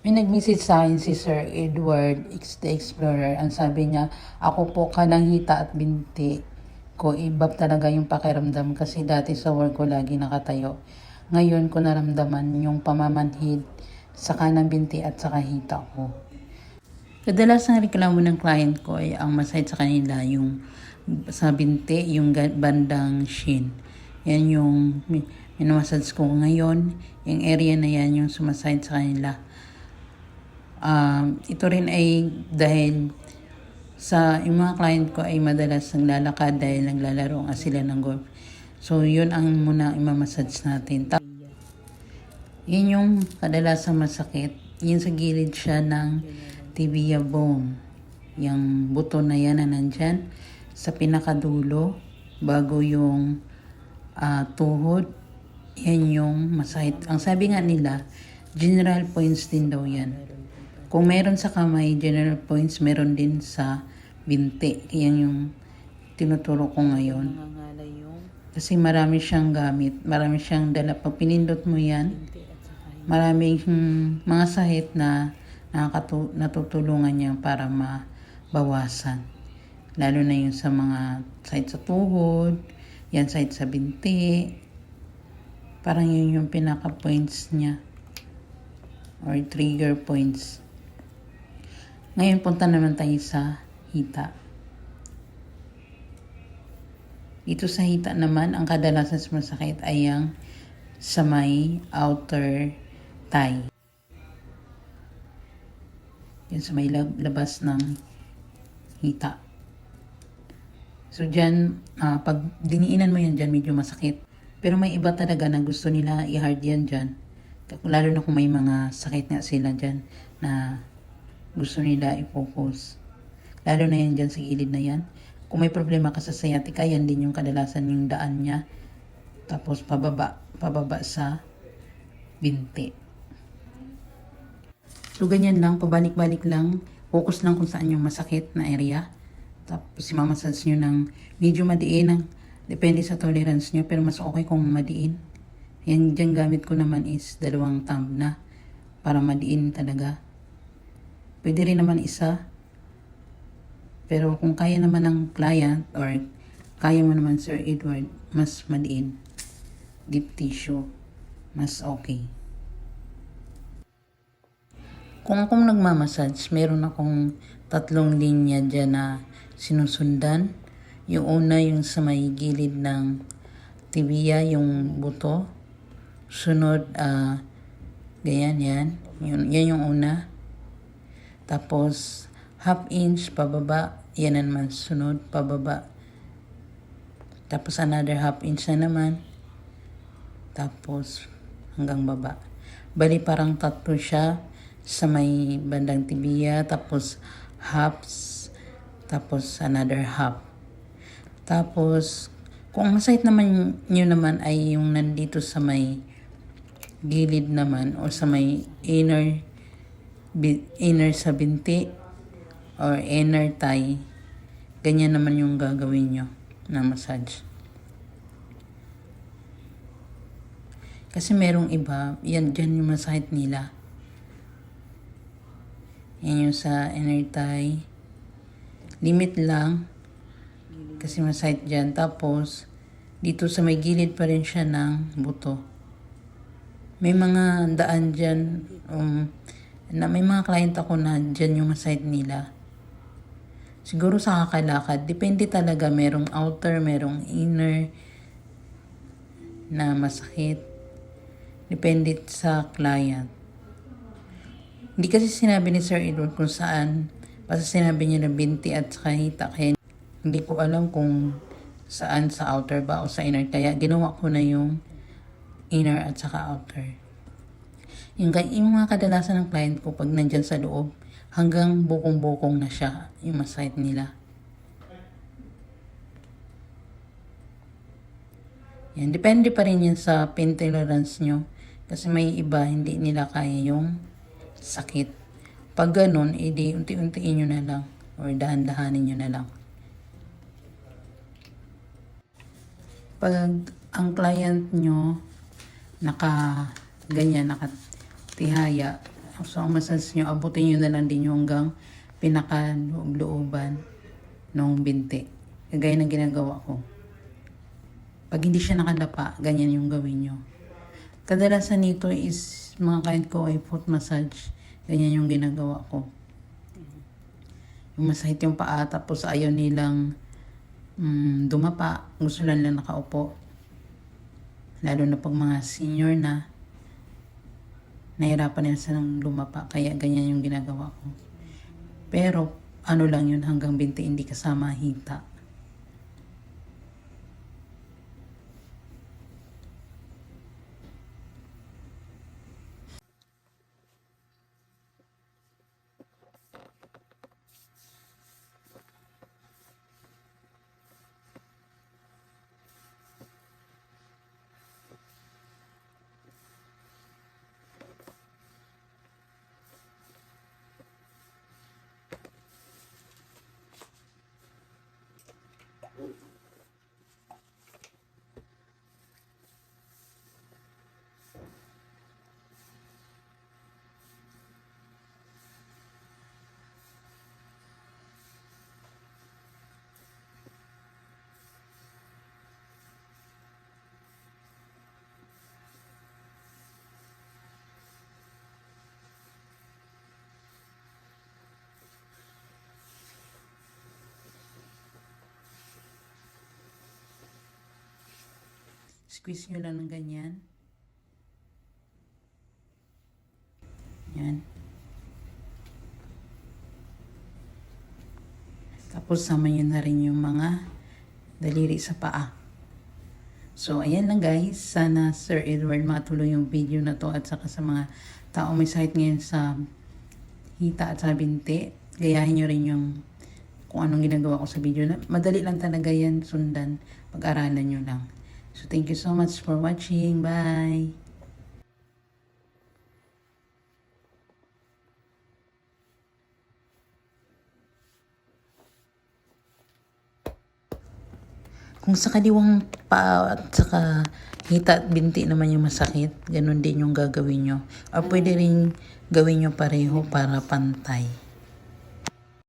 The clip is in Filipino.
May nag-message sa akin si Sir Edward X the Explorer. Ang sabi niya, ako po kanang hita at binti ko. Iba talaga yung pakiramdam kasi dati sa work ko lagi nakatayo. Ngayon ko naramdaman yung pamamanhid sa kanang binti at sa kahita ko. Kadalasang reklamo ng client ko ay ang masahit sa kanila yung sa binti, yung bandang shin. Yan yung mi- minamassage ko ngayon. Yung area na yan yung sumasahit sa kanila. Um, ito rin ay dahil sa yung mga client ko ay madalas naglalakad dahil naglalaro nga sila ng golf. So, yun ang muna imamassage natin. Yun yung kadalasang masakit. Yun sa gilid siya ng tibia bone. Yung buto na yan na nandyan sa pinakadulo bago yung ah, tuhod. Yan yung masakit. Ang sabi nga nila, general points din daw yan. Kung meron sa kamay, general points, meron din sa binti. Yan yung tinuturo ko ngayon. Kasi marami siyang gamit. Marami siyang dala. Pag pinindot mo yan, maraming mga sahit na nakakatu- natutulungan niya para mabawasan. Lalo na yung sa mga sahit sa tuhod, yan sahit sa binti. Parang yun yung pinaka-points niya. Or trigger points. Ngayon punta naman tayo sa hita. Dito sa hita naman, ang kadalasan sa masakit ay ang sa may outer thigh. Yan sa may lab- labas ng hita. So dyan, ah, pag diniinan mo yan dyan, medyo masakit. Pero may iba talaga na gusto nila i-hard yan dyan. Lalo na kung may mga sakit nga sila dyan na gusto nila i-focus. Lalo na yan dyan sa gilid na yan. Kung may problema ka sa sciatica, yan din yung kadalasan yung daan niya. Tapos pababa, pababa sa binti. So ganyan lang, pabalik-balik lang. Focus lang kung saan yung masakit na area. Tapos imamassage nyo ng medyo madiin. Ng, depende sa tolerance nyo. Pero mas okay kung madiin. Yan dyan gamit ko naman is dalawang thumb na. Para madiin talaga. Pwede rin naman isa. Pero kung kaya naman ng client or kaya mo naman Sir Edward, mas madiin. Deep tissue. Mas okay. Kung akong nagmamassage, meron akong tatlong linya dyan na sinusundan. Yung una, yung sa may gilid ng tibia, yung buto. Sunod, ah, ganyan yan. Yun, yan yung una. Tapos, half inch pababa, yan na naman sunod, pababa. Tapos, another half inch na naman. Tapos, hanggang baba. Bali, parang tatlo siya sa may bandang tibia, tapos halves, tapos another half. Tapos, kung ang site naman nyo naman ay yung nandito sa may gilid naman o sa may inner inner sa binti or inner thigh, ganyan naman yung gagawin nyo na massage. Kasi merong iba, yan dyan yung masakit nila. Yan yung sa inner thigh. Limit lang. Kasi masakit dyan. Tapos, dito sa may gilid pa rin siya ng buto. May mga daan dyan, um, na may mga client ako na dyan yung masakit nila. Siguro sa kakalakad, depende talaga. Merong outer, merong inner na masakit. Depende sa client. Hindi kasi sinabi ni Sir Edward kung saan. Basta sinabi niya na binti at saka hita. Kaya hindi ko alam kung saan sa outer ba o sa inner. Kaya ginawa ko na yung inner at saka outer. Yung, yung mga kadalasan ng client ko pag nandyan sa loob, hanggang bukong-bukong na siya yung masakit nila. Yan, depende pa rin yan sa pain tolerance nyo. Kasi may iba, hindi nila kaya yung sakit. Pag ganun, edi unti-untiin nyo na lang. Or dahan-dahanin nyo na lang. Pag ang client nyo naka ganyan, nakatihaya, So, ang massage nyo, abutin nyo na lang din yung hanggang pinaka-looban ng binti. Kagaya ng ginagawa ko. Pag hindi siya nakadapa, ganyan yung gawin nyo. Kadalasan nito is mga kahit ko ay foot massage. Ganyan yung ginagawa ko. Yung masahit yung paa tapos ayaw nilang mm, dumapa. Gusto lang lang nakaupo. Lalo na pag mga senior na nahirapan nila silang lumapa. Kaya ganyan yung ginagawa ko. Pero ano lang yun hanggang binti hindi kasama hita. Squeeze nyo lang ng ganyan. Yan. Tapos sama nyo na rin yung mga daliri sa paa. So, ayan lang guys. Sana Sir Edward matulong yung video na to at saka sa mga tao may sakit ngayon sa hita at sa binti. Gayahin nyo rin yung kung anong ginagawa ko sa video. Na, madali lang talaga yan sundan. Pag-aralan nyo lang. So, thank you so much for watching. Bye! Kung sa kaliwang pa at saka hita at binti naman yung masakit, ganun din yung gagawin nyo. Or pwede rin gawin nyo pareho para pantay.